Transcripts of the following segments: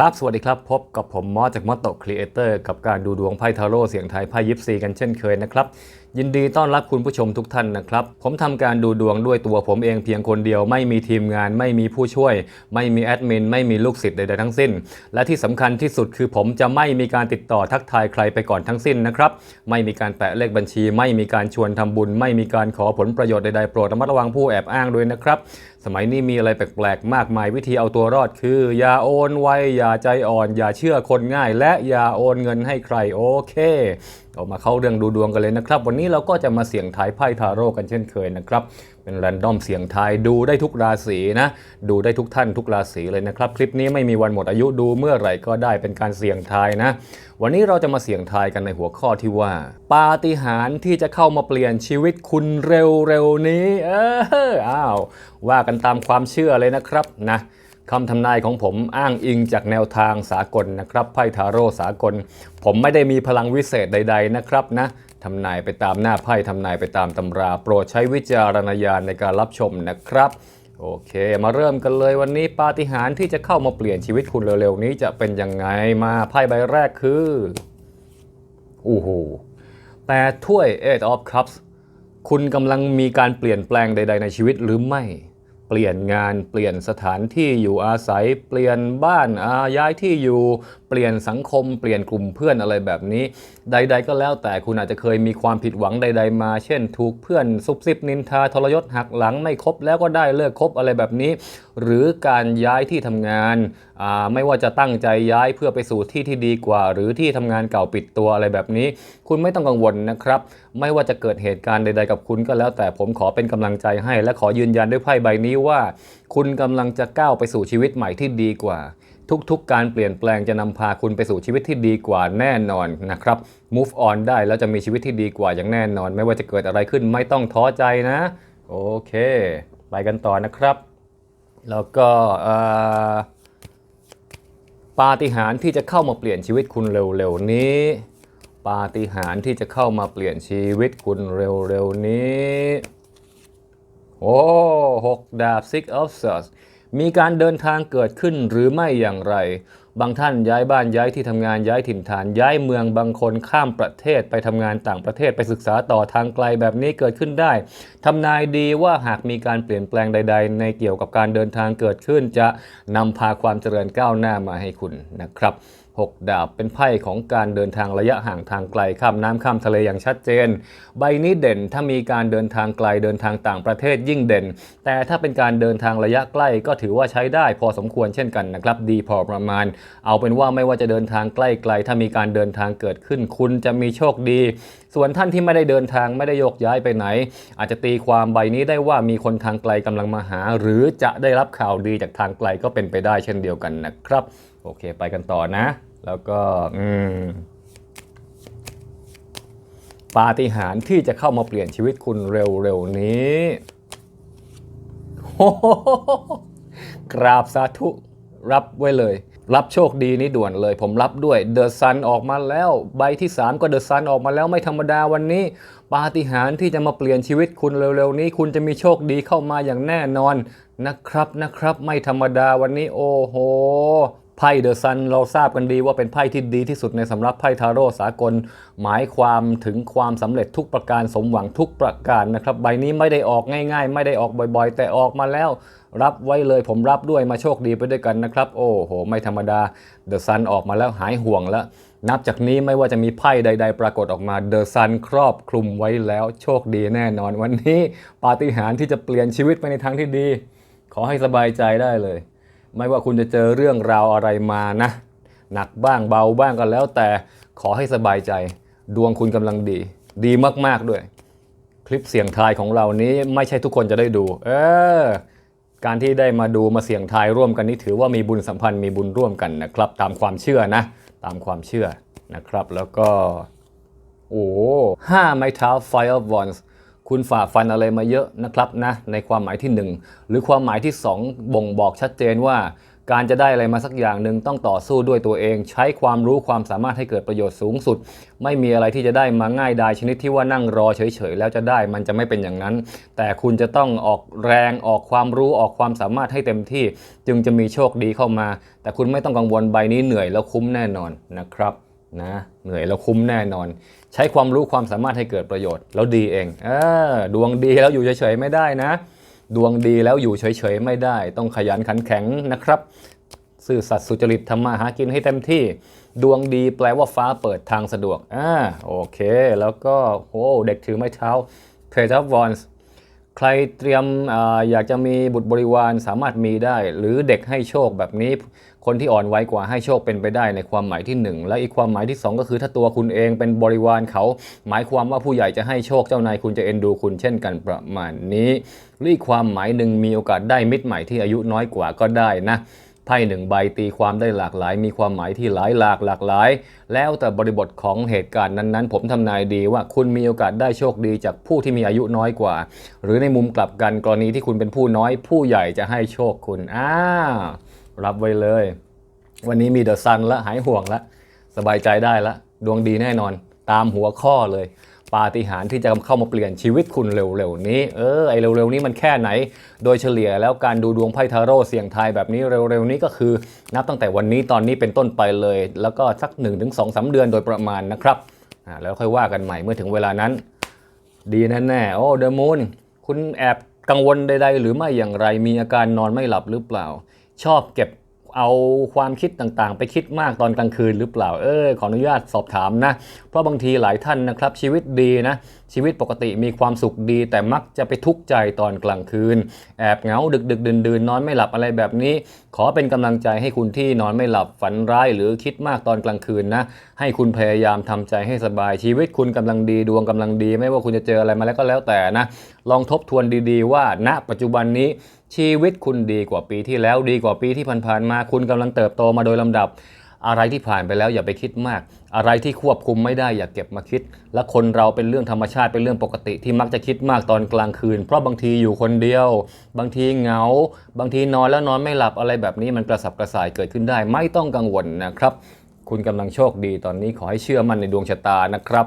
ครับ สวัสดีครับ พบกับผมมอสจากมอตโตครีเอเตอร์กับการดูดวงไพ่ทาโร่เสียงไทยไพ่ยิปซีกันเช่นเคยนะครับ ยินดีต้อนรับคุณผู้ชมทุกท่านนะครับ ผมทำการดูดวงด้วยตัวผมเองเพียงคนเดียว ไม่มีทีมงาน ไม่มีผู้ช่วย ไม่มีแอดมิน ไม่มีลูกศิษย์ใดๆทั้งสิ้น และที่สำคัญที่สุดคือผมจะไม่มีการติดต่อทักทายใครไปก่อนทั้งสิ้นนะครับ ไม่มีการแปะเลขบัญชี ไม่มีการชวนทำบุญ ไม่มีการขอผลประโยชน์ใดๆโปรดระมัดระวังผู้แอบอ้างด้วยนะครับสมัยนี้มีอะไรแปลกๆ มากมายวิธีเอาตัวรอดคือ อย่าโอนไวอย่าใจอ่อน อย่าเชื่อคนง่าย และอย่าโอนเงินให้ใครโอเคเรามาเข้าเรื่องดูดวงกันเลยนะครับ วันนี้เราก็จะมาเสี่ยงทายไพ่ทาโร่กันเช่นเคยนะครับ เป็นแรนดอมเสี่ยงทายดูได้ทุกราศีนะ ดูได้ทุกท่านทุกราศีเลยนะครับ คลิปนี้ไม่มีวันหมดอายุดูเมื่อไหร่ก็ได้เป็นการเสี่ยงทายนะ วันนี้เราจะมาเสี่ยงทายกันในหัวข้อที่ว่า ปาฏิหาริย์ที่จะเข้ามาเปลี่ยนชีวิตคุณเร็วๆนี้ เอออ้าวว่ากันตามความเชื่อเลยนะครับนะคำทำนายของผมอ้างอิงจากแนวทางสากลนะครับไพ่ทาโร่สากล ผมไม่ได้มีพลังวิเศษใด ๆนะครับนะ ทำนายไปตามหน้าไพ่ทำนายไปตามตำรา โปรดใช้วิจารณญาณในการรับชมนะครับโอเค มาเริ่มกันเลยวันนี้ปาฏิหาริย์ที่จะเข้ามาเปลี่ยนชีวิตคุณเร็วๆนี้จะเป็นยังไงมาไพ่ใบแรกคือโอ้โหแปดถ้วย Eight of Cups คุณกำลังมีการเปลี่ยนแปลงใด ๆ ในชีวิตหรือไม่ เปลี่ยนงานเปลี่ยนสถานที่อยู่อาศัย เปลี่ยนบ้านอาย้ายที่อยู่เปลี่ยนสังคมเปลี่ยนกลุ่มเพื่อนอะไรแบบนี้ ใด ๆ ก็แล้วแต่คุณอาจจะเคยมีความผิดหวังใด ๆ มา เช่น ถูกเพื่อนซุบซิบนินทาทรยศหักหลังไม่คบแล้วก็ได้เลิกคบอะไรแบบนี้ หรือการย้ายที่ทำงานไม่ว่าจะตั้งใจย้ายเพื่อไปสู่ที่ที่ดีกว่า หรือที่ทำงานเก่าปิดตัวอะไรแบบนี้ คุณไม่ต้องกังวลนะครับ ไม่ว่าจะเกิดเหตุการณ์ใด ๆ กับคุณก็แล้ว แต่ผมขอเป็นกำลังใจให้ และขอยืนยันด้วยไพ่ใบนี้ว่า คุณกำลังจะก้าวไปสู่ชีวิตใหม่ที่ดีกว่า ทุกๆ การเปลี่ยนแปลงจะนำพาคุณไปสู่ชีวิตที่ดีกว่าแน่นอนนะครับ move on ได้แล้วจะมีชีวิตที่ดีกว่าอย่างแน่นอน ไม่ว่าจะเกิดอะไรขึ้นไม่ต้องท้อใจนะ โอเค ไปกันต่อนะครับ แล้วก็อ่อปาฏิหาริย์ที่จะเข้ามาเปลี่ยนชีวิตคุณเร็วๆนี้ ปาฏิหาริย์ที่จะเข้ามาเปลี่ยนชีวิตคุณเร็วๆนี้ โอ้หกดาบ six of swords มีการเดินทางเกิดขึ้นหรือไม่อย่างไร บางท่านย้ายบ้านย้ายที่ทำงานย้ายถิ่นฐานย้ายเมืองบางคนข้ามประเทศไปทำงานต่างประเทศไปศึกษาต่อทางไกลแบบนี้เกิดขึ้นได้ทำนายดีว่าหากมีการเปลี่ยนแปลงใด ๆ ในเกี่ยวกับการเดินทางเกิดขึ้น จะนำพาความเจริญก้าวหน้ามาให้คุณนะครับ หกดาบ เป็นไพ่ของการเดินทางระยะห่างทางไกลข้ามน้ำข้ามทะเลอย่างชัดเจน ใบนี้เด่นถ้ามีการเดินทางไกลเดินทางต่างประเทศยิ่งเด่น แต่ถ้าเป็นการเดินทางระยะใกล้ก็ถือว่าใช้ได้พอสมควรเช่นกันนะครับ ดีพอประมาณ เอาเป็นว่าไม่ว่าจะเดินทางใกล้ไกล ถ้ามีการเดินทางเกิดขึ้น คุณจะมีโชคดี ส่วนท่านที่ไม่ได้เดินทางไม่ได้โยกย้ายไปไหน อาจจะตีความใบนี้ได้ว่ามีคนทางไกลกำลังมาหา หรือจะได้รับข่าวดีจากทางไกลก็เป็นไปได้เช่นเดียวกันนะครับ โอเค ไปกันต่อนะ แล้วก็ปาฏิหาริย์ที่จะเข้ามาเปลี่ยนชีวิตคุณเร็วๆนี้โอ้โหกราบสาธุรับไว้เลย รับโชคดีนี้ด่วนเลย ผมรับด้วยเดอะซันออกมาแล้ว ใบที่ 3 ก็เดอะซันออกมาแล้วไม่ธรรมดาวันนี้ ปาฏิหาริย์ที่จะมาเปลี่ยนชีวิตคุณเร็วๆนี้ คุณจะมีโชคดีเข้ามาอย่างแน่นอนนะครับนะครับ ไม่ธรรมดาวันนี้ โอ้โห ไพ่เดอะซันเราทราบกันดีว่าเป็นไพ่ที่ดีที่สุดในสำหรับไพ่ทาโร่สากล หมายความถึงความสำเร็จทุกประการสมหวังทุกประการนะครับ ใบนี้ไม่ได้ออกง่าย ๆ ไม่ได้ออกบ่อยๆ แต่ออกมาแล้ว รับไว้เลยผมรับด้วยมาโชคดีไปด้วยกันนะครับ โอ้โห ไม่ธรรมดาเดอะซันออกมาแล้วหายห่วงแล้ว นับจากนี้ไม่ว่าจะมีไพ่ใด ๆ ปรากฏออกมาเดอะซันครอบคลุมไว้แล้วโชคดีแน่นอน วันนี้ปาฏิหาริย์ที่จะเปลี่ยนชีวิตไปในทางที่ดี ขอให้สบายใจได้เลย ไม่ว่าคุณจะเจอเรื่องราวอะไรมานะ หนักบ้างเบาบ้างก็แล้ว แต่ขอให้สบายใจ ดวงคุณกำลังดี ดีมากๆด้วย คลิปเสียงทายของเรานี้ไม่ใช่ทุกคนจะได้ดู เออการที่ได้มาดูมาเสี่ยงทายร่วมกันนี้ถือว่ามีบุญสัมพันธ์มีบุญร่วมกันนะครับ ตามความเชื่อนะ ตามความเชื่อนะครับ แล้วก็ โอ้ห้าไม้เท้า Fire w a n s คุณฝ่าฟันอะไรมาเยอะนะครับนะในความหมายที่ 1 หรือความหมายที่ 2 บ่งบอกชัดเจนว่า การจะได้อะไรมาสักอย่างหนึ่งต้องต่อสู้ด้วยตัวเอง ใช้ความรู้ความสามารถให้เกิดประโยชน์สูงสุด ไม่มีอะไรที่จะได้มาง่ายดายชนิดที่ว่านั่งรอเฉยๆแล้วจะได้มันจะไม่เป็นอย่างนั้น แต่คุณจะต้องออกแรงออกความรู้ออกความสามารถให้เต็มที่ จึงจะมีโชคดีเข้ามา แต่คุณไม่ต้องกังวลใบนี้เหนื่อยแล้วคุ้มแน่นอนนะครับ นะเหนื่อยแล้วคุ้มแน่นอน ใช้ความรู้ความสามารถให้เกิดประโยชน์ แล้วดีเองเออดวงดีแล้วอยู่เฉยๆไม่ได้นะ ดวงดีแล้วอยู่เฉยๆไม่ได้ ต้องขยันขันแข็งนะครับซื่อสัตย์สุจริตทำมาหากินให้เต็มที่ ดวงดีแปลว่าฟ้าเปิดทางสะดวกอ่าโอเค แล้วก็โอ้เด็กถือไม้เท้าเพจ of Wands ใครเตรียมออยากจะมีบุตรบริวารสามารถมีได้ หรือเด็กให้โชคแบบนี้ คนที่อ่อนไวกว่าให้โชคเป็นไปได้ในความหมายที่หนึ่งและอีกความหมายที่สองก็คือถ้าตัวคุณเองเป็นบริวารเขา หมายความว่าผู้ใหญ่จะให้โชคเจ้านายคุณจะเอ็นดูคุณเช่นกันประมาณนี้หรืออีกความหมายหนึ่งมีโอกาสได้มิตรใหม่ที่อายุน้อยกว่าก็ได้นะ ไพ่หนึ่งใบตีความได้หลากหลาย มีความหมายที่หลายหลากหลากหลาย แล้วแต่บริบทของเหตุการณ์นั้นๆ ผมทำนายดีว่าคุณมีโอกาสได้โชคดีจากผู้ที่มีอายุน้อยกว่า หรือในมุมกลับกันกรณีที่คุณเป็นผู้น้อย ผู้ใหญ่จะให้โชคคุณอ้ารับไว้เลย วันนี้มีเดอะซันละหายห่วงละสบายใจได้ละ ดวงดีแน่นอน ตามหัวข้อเลย ปาฏิหาริย์ที่จะเข้ามาเปลี่ยนชีวิตคุณเร็วๆนี้ เออไอเร็วๆนี้มันแค่ไหน โดยเฉลี่ยแล้วการดูดวงไพ่ทาโร่เสี่ยงทายแบบนี้เร็วๆนี้ก็คือ นับตั้งแต่วันนี้ตอนนี้เป็นต้นไปเลย แล้วก็สัก1นถึงสองสาเดือนโดยประมาณนะครับอ่าแล้วค่อยว่ากันใหม่เมื่อถึงเวลานั้น ดีแน่ๆโอ้เดอะมูนคุณแอบกังวลใดๆ หรือไม่อย่างไรมีอาการนอนไม่หลับหรือเปล่า ชอบเก็บ เอาความคิดต่างๆ ไปคิดมากตอนกลางคืนหรือเปล่า เออขออนุญาตสอบถามนะ เพราะบางทีหลายท่านนะครับชีวิตดีนะ ชีวิตปกติมีความสุขดี แต่มักจะไปทุกข์ใจตอนกลางคืน แอบเหงาดึกดึกดื่นดื่นๆนอนไม่หลับอะไรแบบนี้ ขอเป็นกำลังใจให้คุณที่นอนไม่หลับฝันร้ายหรือคิดมากตอนกลางคืนนะ ให้คุณพยายามทำใจให้สบายชีวิตคุณกำลังดีดวงกำลังดี ไม่ว่าคุณจะเจออะไรมาแล้วก็แล้วแต่นะลองทบทวนดีๆ ว่า ณ ปัจจุบันนี้ชีวิตคุณดีกว่าปีที่แล้ว ดีกว่าปีที่ผ่านๆมา คุณกำลังเติบโตมาโดยลำดับ อะไรที่ผ่านไปแล้วอย่าไปคิดมาก อะไรที่ควบคุมไม่ได้อย่าเก็บมาคิด และคนเราเป็นเรื่องธรรมชาติเป็นเรื่องปกติที่มักจะคิดมากตอนกลางคืน เพราะบางทีอยู่คนเดียว บางทีเหงา บางทีนอนแล้วนอนไม่หลับอะไรแบบนี้มันกระสับกระส่ายเกิดขึ้นได้ ไม่ต้องกังวลนะครับ คุณกำลังโชคดีตอนนี้ขอให้เชื่อมั่นในดวงชะตานะครับ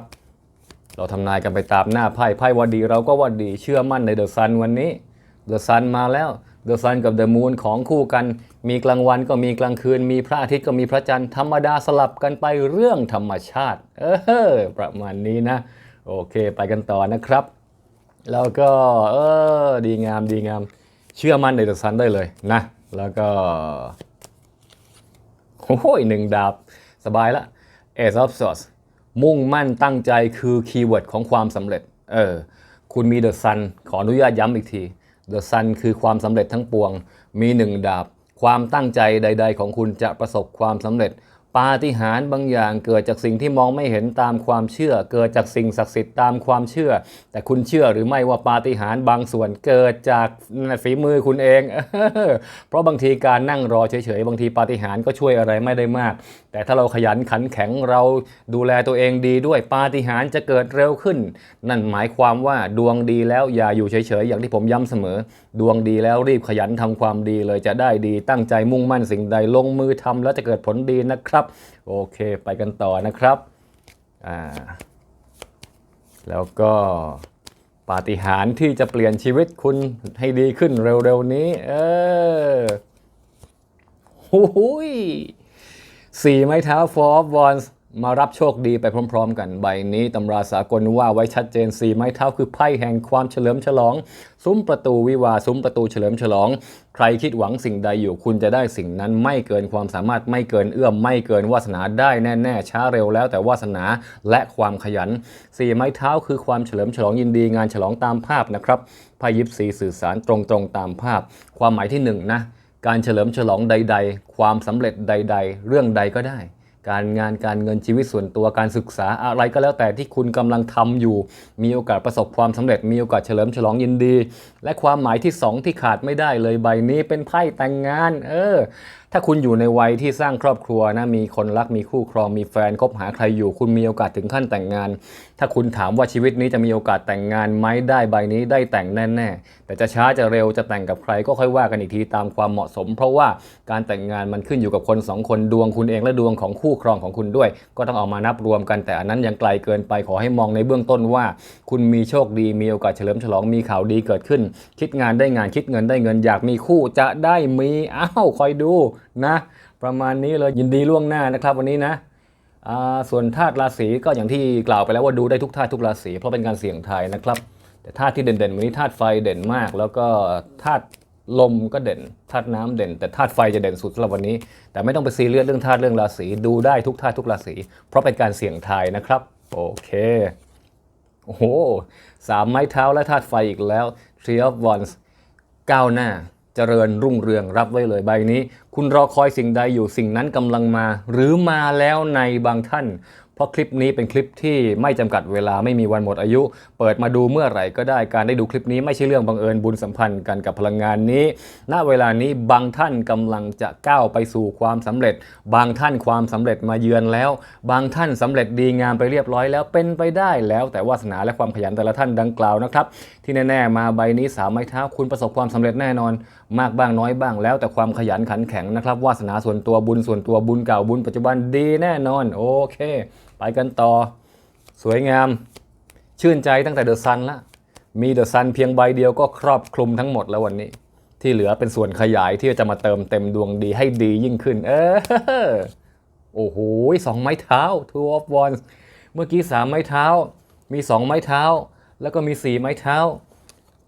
เราทำนายกันไปตามหน้าไพ่ไพ่ว่าดีเราก็ว่าดีเชื่อมั่นในเดอะซันวันนี้เดอะซันมาแล้วเดอะซันกับเดอะมูนของคู่กัน มีกลางวันก็มีกลางคืน มีพระอาทิตย์ก็มีพระจันทร์ธรรมดาสลับกันไปเรื่องธรรมชาติ เออประมาณนี้นะ โอเคไปกันต่อนะครับ แล้วก็เออดีงามดีงาม เชื่อมั่นในเดอะซันได้เลยนะ แล้วก็โอ้ยหนึ่งดาบสบายละ Ace of Swords มุ่งมั่นตั้งใจคือคีย์เวิร์ดของความสำเร็จ เออ คุณมี The Sun ขออนุญาตย้ำอีกที The Sun คือความสำเร็จทั้งปวง มีหนึ่งดาบ ความตั้งใจใด ๆ ของคุณจะประสบความสำเร็จ ปาฏิหาริย์บางอย่างเกิดจากสิ่งที่มองไม่เห็นตามความเชื่อ เกิดจากสิ่งศักดิ์สิทธิ์ตามความเชื่อ แต่คุณเชื่อหรือไม่ว่าปาฏิหาริย์บางส่วนเกิดจากฝีมือคุณเอง เพราะบางทีการนั่งรอเฉยๆ บางทีปาฏิหาริย์ก็ช่วยอะไรไม่ได้มาก แต่ถ้าเราขยันขันแข็งเราดูแลตัวเองดีด้วยปาฏิหาริย์จะเกิดเร็วขึ้น นั่นหมายความว่าดวงดีแล้วอย่าอยู่เฉยๆอย่างที่ผมย้ำเสมอ ดวงดีแล้วรีบขยันทำความดีเลยจะได้ดีตั้งใจมุ่งมั่นสิ่งใดลงมือทำแล้วจะเกิดผลดีนะครับโอเคไปกันต่อนะครับอ่าแล้วก็ปาฏิหาริย์ที่จะเปลี่ยนชีวิตคุณให้ดีขึ้นเร็วๆนี้ เออหุ้ยสี่ไม้เท้าฟอร์บอลส์ มารับโชคดีไปพร้อม ๆ กันใบนี้ตำราสากลว่าไว้ชัดเจนสี่ไม้เท้าคือไพ่แห่งความเฉลิมฉลอง ซุ้มประตูวิวาซุ้มประตูเฉลิมฉลอง ใครคิดหวังสิ่งใดอยู่คุณจะได้สิ่งนั้นไม่เกินความสามารถไม่เกินเอื้อมไม่เกินวาสนาได้แน่ๆช้าเร็วแล้วแต่วาสนาและความขยันสี่ไม้เท้าคือความเฉลิมฉลองยินดีงานฉลองตามภาพนะครับไพ่ยิปซีสื่อสารตรงๆตามภาพ ความหมายที่หนึ่งนะการเฉลิมฉลองใด ๆ ความสำเร็จใด ๆ เรื่องใดก็ได้ การงานการเงินชีวิตส่วนตัวการศึกษาอะไรก็แล้วแต่ที่คุณกำลังทำอยู่ มีโอกาสประสบความสำเร็จ มีโอกาสเฉลิมฉลองยินดี และความหมายที่สองที่ขาดไม่ได้เลยใบนี้เป็นไพ่แต่งงาน เออ ถ้าคุณอยู่ในวัยที่สร้างครอบครัวนะมีคนรักมีคู่ครองมีแฟนคบหาใครอยู่ คุณมีโอกาสถึงขั้นแต่งงาน ถ้าคุณถามว่าชีวิตนี้จะมีโอกาสแต่งงานไหมได้ใบนี้ได้แต่งแน่ๆ แต่จะช้าจะเร็วจะแต่งกับใครก็ค่อยว่ากันอีกทีตามความเหมาะสม เพราะว่าการแต่งงานมันขึ้นอยู่กับคนสองคนดวงคุณเองและดวงของคู่ครองของคุณด้วย ก็ต้องเอามานับรวมกันแต่อันนั้นยังไกลเกินไปขอให้มองในเบื้องต้นว่า คุณมีโชคดีมีโอกาสเฉลิมฉลองมีข่าวดีเกิดขึ้น คิดงานได้งานคิดเงินได้เงินอยากมีคู่จะได้มีอ้าวคอยดูนะ ประมาณนี้เลยยินดีล่วงหน้านะครับวันนี้นะ ส่วนธาตุราศีก็อย่างที่กล่าวไปแล้วว่าดูได้ทุกธาตุทุกราศีเพราะเป็นการเสี่ยงทายนะครับ แต่ธาตุที่เด่นๆวันนี้ธาตุไฟเด่นมาก แล้วก็ธาตุลมก็เด่นธาตุน้ำเด่น แต่ธาตุไฟจะเด่นสุดสำหรับวันนี้ แต่ไม่ต้องไปซีเรียสเรื่องธาตุเรื่องราศีดูได้ทุกธาตุทุกราศีเพราะเป็นการเสี่ยงทายนะครับโอเคโอ้โหสามไม้เท้าและธาตุไฟอีกแล้ว Tree of Wands ก้าวหน้า เจริญรุ่งเรืองรับไว้เลยใบนี้ คุณรอคอยสิ่งใดอยู่สิ่งนั้นกำลังมา หรือมาแล้วในบางท่าน ราะคลิปนี้เป็นคลิปที่ไม่จำกัดเวลาไม่มีวันหมดอายุ เปิดมาดูเมื่อไหร่ก็ได้การได้ดูคลิปนี้ไม่ใช่เรื่องบังเอิญบุญสัมพันธ์กันกับพลังงานนี้ ณเวลานี้บางท่านกำลังจะก้าวไปสู่ความสำเร็จ บางท่านความสำเร็จมาเยือนแล้ว บางท่านสำเร็จดีงามไปเรียบร้อยแล้วเป็นไปได้แล้วแต่วาสนาและความขยันแต่ละท่านดังกล่าวนะครับ ที่แน่ๆมาใบนี้สามไม้เท้าคุณประสบความสำเร็จแน่นอน มากบ้างน้อยบ้างแล้วแต่ความขยันขันแข็งนะครับวาสนาส่วนตัวบุญส่วนตัวบุญเก่าบุญปัจจุบันดีแน่นอน โอเค ไปกันต่อ สวยงาม ชื่นใจตั้งแต่เดอะซันละมีเดอะซันเพียงใบเดียวก็ครอบคลุมทั้งหมดแล้ววันนี้ ที่เหลือเป็นส่วนขยายที่จะมาเติมเต็มดวงดีให้ดียิ่งขึ้น เออโอ้โหสองไม้เท้า two of wands เมื่อกี้สามไม้เท้า มีสองไม้เท้า แล้วก็มีสี่ไม้เท้า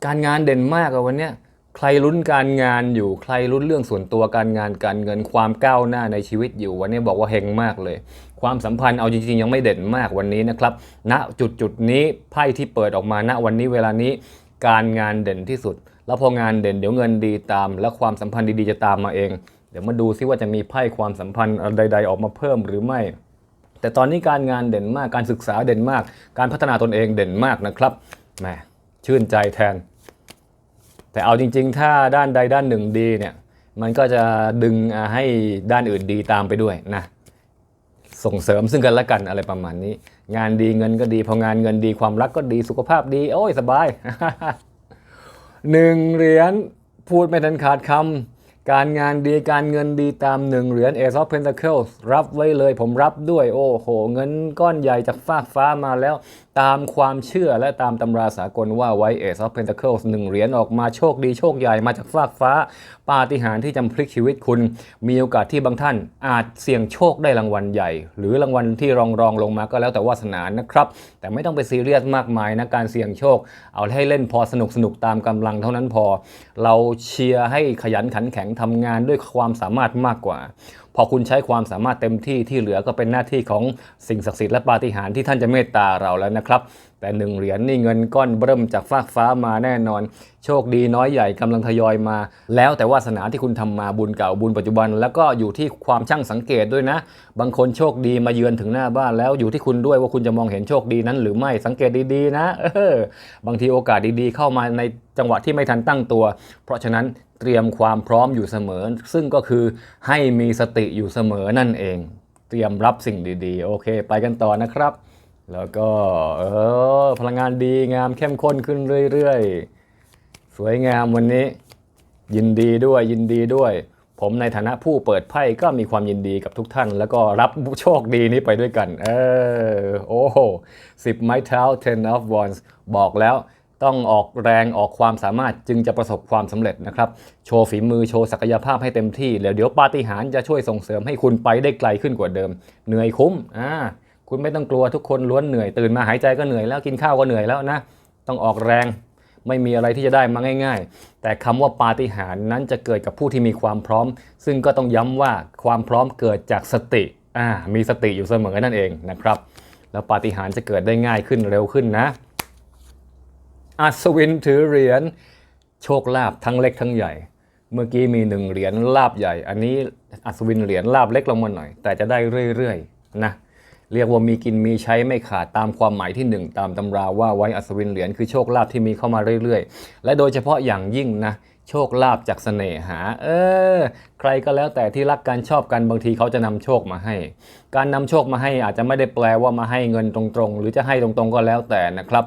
การงานเด่นมากอะวันเนี้ยใครลุ้นการงานอยู่ใครลุ้นเรื่องส่วนตัวการงานการเงินความก้าวหน้าในชีวิตอยู่ วันนี้บอกว่าเฮงมากเลย ความสัมพันธ์เอาจริงๆ ยังไม่เด่นมากวันนี้นะครับณจุดจุดนี้ไพ่ที่เปิดออกมาณวันนี้เวลานี้การงานเด่นที่สุด แล้วพองานเด่นเดี๋ยวเงินดีตาม และความสัมพันธ์ดีๆจะตามมาเอง เดี๋ยวมาดูซิว่าจะมีไพ่ความสัมพันธ์อะไรใด ๆ ออกมาเพิ่มหรือไม่ แต่ตอนนี้การงานเด่นมากการศึกษาเด่นมาก การพัฒนาตนเองเด่นมากนะครับแหมชื่นใจแทน แต่เอาจริง ๆ ถ้าด้านใดด้านหนึ่งดีเนี่ยมันก็จะดึงให้ด้านอื่นดีตามไปด้วยนะ ส่งเสริมซึ่งกันและกันอะไรประมาณนี้ งานดีเงินก็ดีพองานเงินดีความรักก็ดีสุขภาพดี โอ้ยสบายหนึ่งเหรียญพูดไม่ทันขาดคำการงานดีการเงินดีตามหนึ่งเหรียญ Ace of Pentacles รับไว้เลยผมรับด้วย โอ้โห เงินก้อนใหญ่จากฟากฟ้ามาแล้ว ตามความเชื่อและตามตำราสากลว่าไว้ Ace of Pentacles หนึ่งเหรียญออกมาโชคดีโชคใหญ่มาจากฟากฟ้า ปาฏิหาริย์ที่จะพลิกชีวิตคุณ มีโอกาสที่บางท่านอาจเสี่ยงโชคได้รางวัลใหญ่ หรือรางวัลที่รองรองลงมาก็แล้วแต่วาสนานะครับ แต่ไม่ต้องไปซีเรียสมากมายนะการเสี่ยงโชค เอาให้เล่นพอสนุกสนุกตามกำลังเท่านั้นพอ เราเชียร์ให้ขยันขันแข็งทำงานด้วยความสามารถมากกว่า พอคุณใช้ความสามารถเต็มที่ที่เหลือก็เป็นหน้าที่ของสิ่งศักดิ์สิทธิ์และปาฏิหาริย์ที่ท่านจะเมตตาเราแล้วนะครับ แต่หนึ่งเหรียญนี่เงินก้อนเริ่มจากฟากฟ้ามาแน่นอน โชคดีน้อยใหญ่กำลังทยอยมา แล้วแต่วาสนาที่คุณทำมาบุญเก่าบุญปัจจุบัน แล้วก็อยู่ที่ความช่างสังเกตด้วยนะ บางคนโชคดีมาเยือนถึงหน้าบ้านแล้วอยู่ที่คุณด้วยว่าคุณจะมองเห็นโชคดีนั้น หรือไม่สังเกตดีๆนะเออบางทีโอกาสดีๆ เข้ามาในจังหวะที่ไม่ทันตั้งตัว เพราะฉะนั้นเตรียมความพร้อมอยู่เสมอ ซึ่งก็คือให้มีสติอยู่เสมอนั่นเอง เตรียมรับสิ่งดีๆ โอเค ไปกันต่อนะครับ แล้วก็เออพลังงานดีงามเข้มข้นขึ้นเรื่อยๆ สวยงามวันนี้ ยินดีด้วยยินดีด้วย ผมในฐานะผู้เปิดไพ่ก็มีความยินดีกับทุกท่าน แล้วก็รับโชคดีนี้ไปด้วยกัน เออโอ้โหสิบไม้เท้า ten of wands บอกแล้วต้องออกแรงออกความสามารถจึงจะประสบความสำเร็จนะครับ โชว์ฝีมือโชว์ศักยภาพให้เต็มที่แล้วเดี๋ยวปาฏิหาริย์จะช่วยส่งเสริมให้คุณไปได้ไกลขึ้นกว่าเดิม เหนื่อยคุ้มอ่า คุณไม่ต้องกลัวทุกคนล้วนเหนื่อยตื่นมาหายใจก็เหนื่อยแล้วกินข้าวก็เหนื่อยแล้วนะ ต้องออกแรงไม่มีอะไรที่จะได้มาง่าย ๆ แต่คำว่าปาฏิหาริย์นั้นจะเกิดกับผู้ที่มีความพร้อม ซึ่งก็ต้องย้ำว่าความพร้อมเกิดจากสติอ่ามีสติอยู่เสมอนั่นเองนะครับ แล้วปาฏิหาริย์จะเกิดได้ง่ายขึ้นเร็วขึ้นนะ อัศวินถือเหรียญโชคลาภทั้งเล็กทั้งใหญ่ เมื่อกี้มีหนึ่งเหรียญลาบใหญ่ อันนี้อัศวินเหรียญลาบเล็กลงมาหน่อย แต่จะได้เรื่อยๆนะ เรียกว่ามีกินมีใช้ไม่ขาดตามความหมายที่หนึ่งตามตำราว่าไว้อัศวินเหรียญคือโชคลาภที่มีเข้ามาเรื่อยๆ และโดยเฉพาะอย่างยิ่งนะโชคลาภจากเสน่หา เออ ใครก็แล้วแต่ที่รักกันชอบกันบางทีเขาจะนำโชคมาให้ การนำโชคมาให้อาจจะไม่ได้แปลว่ามาให้เงินตรงๆ หรือจะให้ตรงๆก็แล้วแต่นะครับ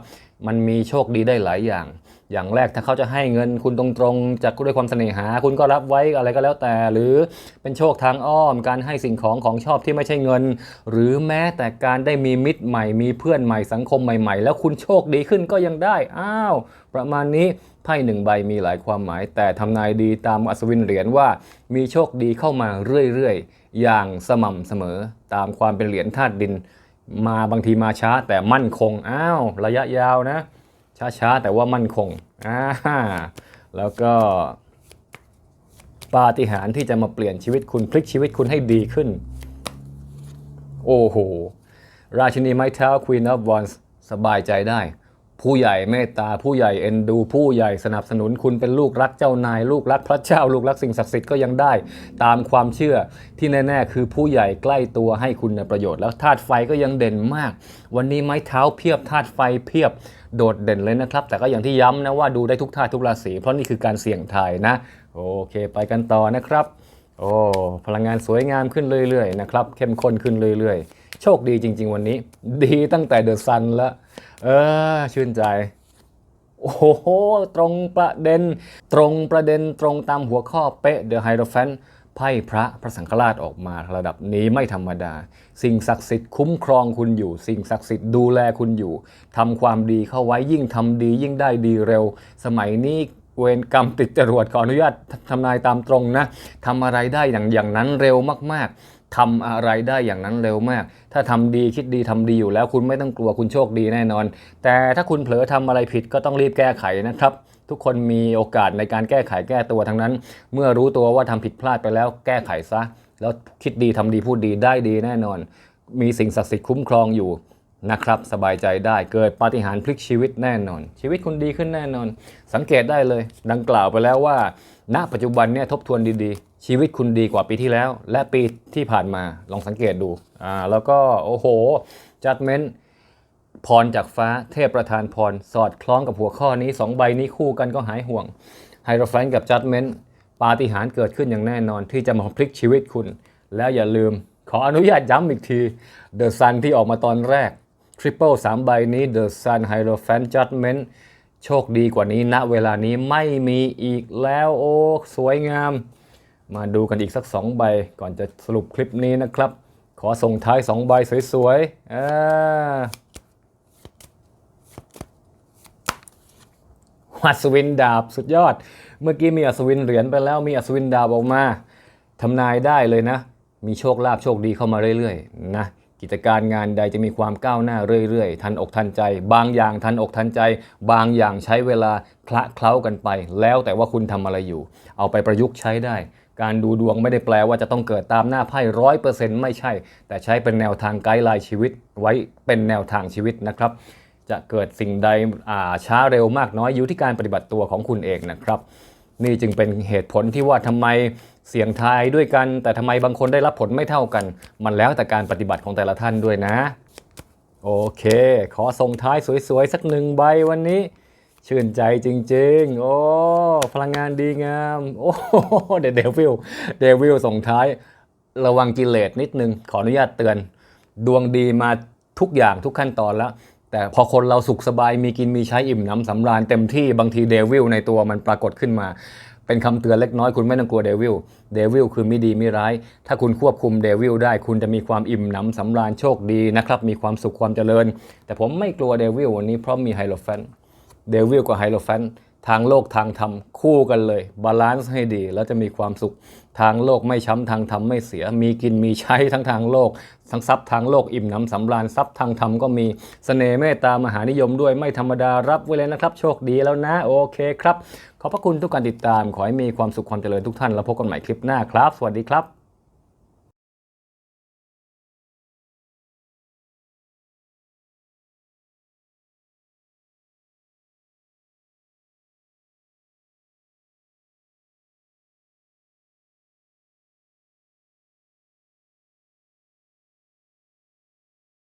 มันมีโชคดีได้หลายอย่าง อย่างแรกถ้าเขาจะให้เงินคุณตรงๆ จากด้วยความเสน่หา คุณก็รับไว้อะไรก็แล้วแต่ หรือเป็นโชคทางอ้อม การให้สิ่งของของชอบที่ไม่ใช่เงิน หรือแม้แต่การได้มีมิตรใหม่มีเพื่อนใหม่สังคมใหม่ ๆ แล้วคุณโชคดีขึ้นก็ยังได้อ้าวประมาณนี้ไพ่หนึ่งใบมีหลายความหมาย แต่ทำนายดีตามอัศวินเหรียญว่า มีโชคดีเข้ามาเรื่อยๆอย่างสม่ำเสมอ ตามความเป็นเหรียญธาตุดิน มาบางทีมาช้าแต่มั่นคงอ้าวระยะยาวนะ ช้าๆ แต่ว่ามั่นคงอ่าแล้วก็ปาฏิหาริย์ที่จะมาเปลี่ยนชีวิตคุณพลิกชีวิตคุณให้ดีขึ้น โอ้โห ราชินีไม้เท้า Queen of Wands สบายใจได้ ผู้ใหญ่เมตตาผู้ใหญ่เอ็นดู ผู้ใหญ่สนับสนุนคุณเป็นลูกรักเจ้านาย ลูกรักพระเจ้า ลูกรักสิ่งศักดิ์สิทธิ์ก็ยังได้ ตามความเชื่อที่แน่ๆ คือผู้ใหญ่ใกล้ตัวให้คุณในประโยชน์แล้วธาตุไฟก็ยังเด่นมาก วันนี้ไม้เท้าเพียบธาตุไฟเพียบโดดเด่นเลยนะครับ แต่ก็อย่างที่ย้ำนะว่าดูได้ทุกธาตุทุกราศีเพราะนี่คือการเสี่ยงทายนะ โอเค ไปกันต่อนะครับ โอ้พลังงานสวยงามขึ้นเรื่อยๆนะครับเข้มข้นขึ้นเรื่อยๆ โชคดีจริง ๆ วันนี้ ดีตั้งแต่เดอะซันแล้ว เออ ชื่นใจ โอ้โห ตรงประเด็น ตรงประเด็นตรงตามหัวข้อเป๊ะ The Hierophant ไพ่พระพระสังฆราชออกมาระดับนี้ไม่ธรรมดา สิ่งศักดิ์สิทธิ์คุ้มครองคุณอยู่ สิ่งศักดิ์สิทธิ์ดูแลคุณอยู่ทำความดีเข้าไว้ยิ่งทำดียิ่งได้ดีเร็ว สมัยนี้เวรกรรมติดจรวดขออนุญาตทำนายตามตรงนะทำอะไรได้อย่างอย่างนั้นเร็วมากๆ ทำอะไรได้อย่างนั้นเร็วมาก ถ้าทำดีคิดดีทำดีอยู่แล้วคุณไม่ต้องกลัวคุณโชคดีแน่นอน แต่ถ้าคุณเผลอทำอะไรผิดก็ต้องรีบแก้ไขนะครับ ทุกคนมีโอกาสในการแก้ไขแก้ตัวทั้งนั้น เมื่อรู้ตัวว่าทำผิดพลาดไปแล้วแก้ไขซะ แล้วคิดดีทำดีพูดดีได้ดีแน่นอน มีสิ่งศักดิ์สิทธิ์คุ้มครองอยู่นะครับสบายใจได้เกิดปาฏิหาริย์พลิกชีวิตแน่นอน ชีวิตคุณดีขึ้นแน่นอน สังเกตได้เลย ดังกล่าวไปแล้วว่า ณปัจจุบันเนี่ยทบทวนดีๆ ชีวิตคุณดีกว่าปีที่แล้ว และปีที่ผ่านมาลองสังเกตดูอ่าแล้วก็โอ้โหจัดเม้นพรจากฟ้าเทพประธานพร สอดคล้องกับหัวข้อนี้ 2 ใบนี้คู่กันก็หายห่วงไฮโรแฟนกับจัดเม้นต์ปาฏิหาริย์เกิดขึ้นอย่างแน่นอนที่จะมาพลิกชีวิตคุณ แล้วอย่าลืม ขออนุญาตย้ำอีกทีเดอะซันที่ออกมาตอนแรกทริปเปิลสามใบนี้เดอะซันไฮโรแฟนจัดเม้นต์ โชคดีกว่านี้ณเวลานี้ไม่มีอีกแล้วโอ้สวยงาม มาดูกันอีกสัก 2 ใบ ก่อนจะสรุปคลิปนี้นะครับ ขอส่งท้าย 2 ใบสวยๆอ่าอัศวินดาบสุดยอด เมื่อกี้มีอัศวินเหรียญไปแล้วมีอัศวินดาบออกมาทำนายได้เลยนะ มีโชคลาภโชคดีเข้ามาเรื่อยๆนะ กิจการงานใดจะมีความก้าวหน้าเรื่อยๆ ทันอกทันใจ บางอย่างทันอกทันใจ บางอย่างใช้เวลาคละเคล้ากันไป แล้วแต่ว่าคุณทำอะไรอยู่ เอาไปประยุกต์ใช้ได้ การดูดวงไม่ได้แปลว่าจะต้องเกิดตามหน้าไพ่ร้อยเปอร์เซ็นต์ไม่ใช่ แต่ใช้เป็นแนวทางไกด์ไลน์ชีวิต ไว้เป็นแนวทางชีวิตนะครับ จะเกิดสิ่งใดช้าเร็วมากน้อยอยู่ที่การปฏิบัติตัวของคุณเองนะครับ นี่จึงเป็นเหตุผลที่ว่าทำไม เสียงทายด้วยกัน แต่ทำไมบางคนได้รับผลไม่เท่ากัน มันแล้วแต่การปฏิบัติของแต่ละท่านด้วยนะ โอเค ขอส่งท้ายสวยๆ สักหนึ่งใบวันนี้ ชื่นใจจริงๆ โอ้พลังงานดีงาม โอ้เดวิลเดวิลส่งท้าย ระวังกิเลสนิดนึง ขออนุญาตเตือน ดวงดีมาทุกอย่างทุกขั้นตอนแล้วแต่พอคนเราสุขสบายมีกินมีใช้อิ่มน้ำสำราญเต็มที่บางทีเดวิลในตัวมันปรากฏขึ้นมา เป็นคำเตือนเล็กน้อยคุณไม่ต้องกลัวเดวิลเดวิลคือไม่ดีไม่ร้าย ถ้าคุณควบคุมเดวิลได้ คุณจะมีความอิ่มหนำสำราญโชคดีนะครับ มีความสุขความเจริญ แต่ผมไม่กลัวเดวิลวันนี้เพราะมีไฮโลแฟนเดวิลกับไฮโลแฟน ทางโลกทางธรรมคู่กันเลย บาลานซ์ให้ดี แล้วจะมีความสุขทางโลกไม่ช้ำทางธรรมไม่เสีย มีกินมีใช้ทั้งทางโลก ทั้งทรัพย์ทางโลกอิ่มหน้ำสำราญทรัพย์ทางธรรมก็มีเสน่ห์เมตตามหานิยมด้วยไม่ธรรมดารับไว้เลยนะครับ โชคดีแล้วนะ โอเคครับ ขอบพระคุณทุกการติดตาม ขอให้มีความสุขความเจริญทุกท่านแล้วพบกันใหม่คลิปหน้าครับ สวัสดีครับ